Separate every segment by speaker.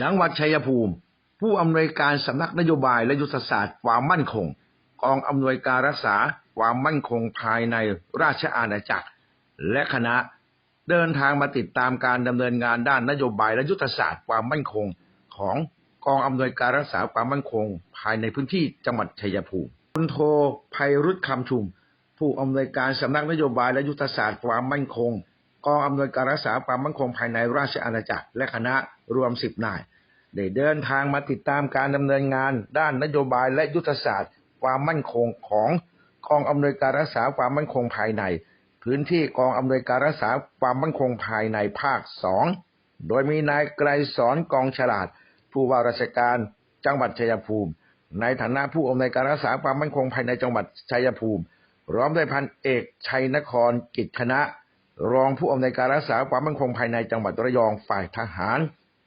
Speaker 1: จังหวัดชัยภูมิ ผู้อำนวยการสำนักนโยบายและยุทธศาสตร์ความมั่นคงกองอำนวยการรักษาความมั่นคงภายในราชอาณาจักร และคณะเดินทางมาติดตามการดำเนินงานด้านนโยบายและยุทธศาสตร์ความมั่นคงของกองอำนวยการรักษาความมั่นคง ภายในพื้นที่จังหวัดชัยภูมิพลโทภัยรุษคำชุม ผู้อำนวยการสำนักนโยบายและยุทธศาสตร์ความมั่นคงกองอำนวยการรักษาความมั่นคงภายในราชอาณาจักรและคณะรวมสิบนาย ได้เดินทางมาติดตามการดำเนินงาน ด้านนโยบายและยุทธศาสตร์ ความมั่นคงของกองอำนวยการรักษาความมั่นคงภายใน พื้นที่กองอำนวยการรักษาความมั่นคงภายในภาคสองโดยมีนายไกรสอนกองฉลาด ผู้ว่าราชการจังหวัดชัยภูมิ ในฐานะผู้อำนวยการรักษาความมั่นคงภายในจังหวัดชัยภูมิร้อมด้วยพันเอกชัยนครกิจคณะ รองผู้อำนวยการรักษาความมั่นคงภายในจังหวัดระยองฝ่ายทหาร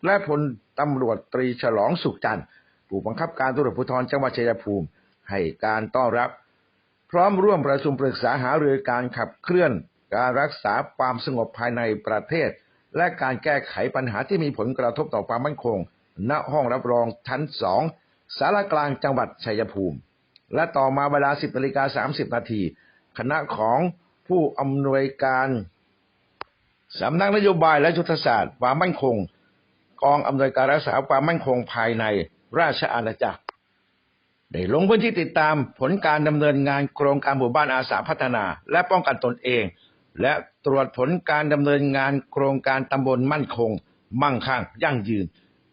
Speaker 1: และพลตำรวจตรีฉลองสุขจันทร์ผู้บังคับการตำรวจภูธรจังหวัดชัยภูมิ ให้การต้อนรับ พร้อมร่วมประชุมปรึกษาหารือการขับเคลื่อน การรักษาความสงบภายในประเทศ และการแก้ไขปัญหาที่มีผลกระทบต่อความมั่นคง ณห้องรับรองชั้นสองสารกลางจังหวัดชัยภูมิ และต่อมาเวลา 10นาฬิกา30 นาทีคณะของผู้อำนวยการสำนักนโยบายและยุทธศาสตร์ความมั่นคง กองอำนวยการรักษาความมั่นคงภายในราชอาณาจักร ได้ลงพื้นที่ติดตามผลการดำเนินงานโครงการหมู่บ้านอาสาพัฒนา และป้องกันตนเอง และตรวจผลการดำเนินงานโครงการตำบลมั่นคง มั่งคั่ง ยั่งยืน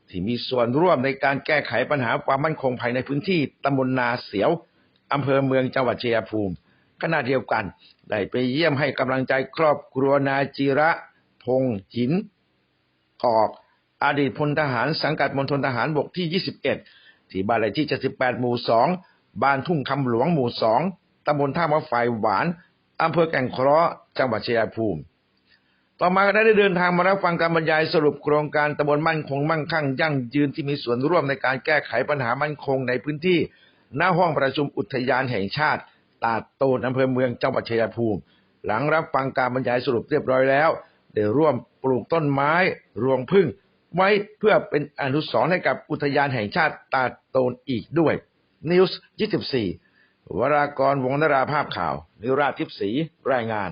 Speaker 1: ที่มีส่วนร่วมในการแก้ไขปัญหาความมั่นคงภายในพื้นที่ตำบลนาเสียวอำเภอเมืองจังหวัดชัยภูมิขณะเดียวกันได้ไปเยี่ยมให้กำลังใจครอบครัวนาจิระ พงษ์หินกอก อดีตพลทหารสังกัดมณฑลทหารบกที่ 21 ที่บ้านเลขที่ 78 หมู่ 2 บ้านทุ่งคำหลวงหมู่ 2 ตำบลท่ามะไฟหวาน อำเภอแก่งเคราะห์ จังหวัดชัยภูมิ ต่อมาก็ได้เดินทางมารับฟังการบรรยายสรุปโครงการตำบลมั่นคงมั่งคั่งยั่งยืนที่มีส่วนร่วมในการแก้ไขปัญหามั่นคงในพื้นที่ หน้าห้องประชุมอุทยานแห่งชาติ ตาดโตนอำเภอเมืองจังหวัดชัยภูมิ หลังรับฟังการบรรยายสรุปเรียบร้อยแล้วได้ร่วมปลูกต้นไม้ รวงพึ่ง ไว้เพื่อเป็นอนุสรณ์ให้กับอุทยานแห่งชาติตาโตนอีกด้วยนิวส์24 วรากรวงนราภาพข่าว นิราทิพสีรายงาน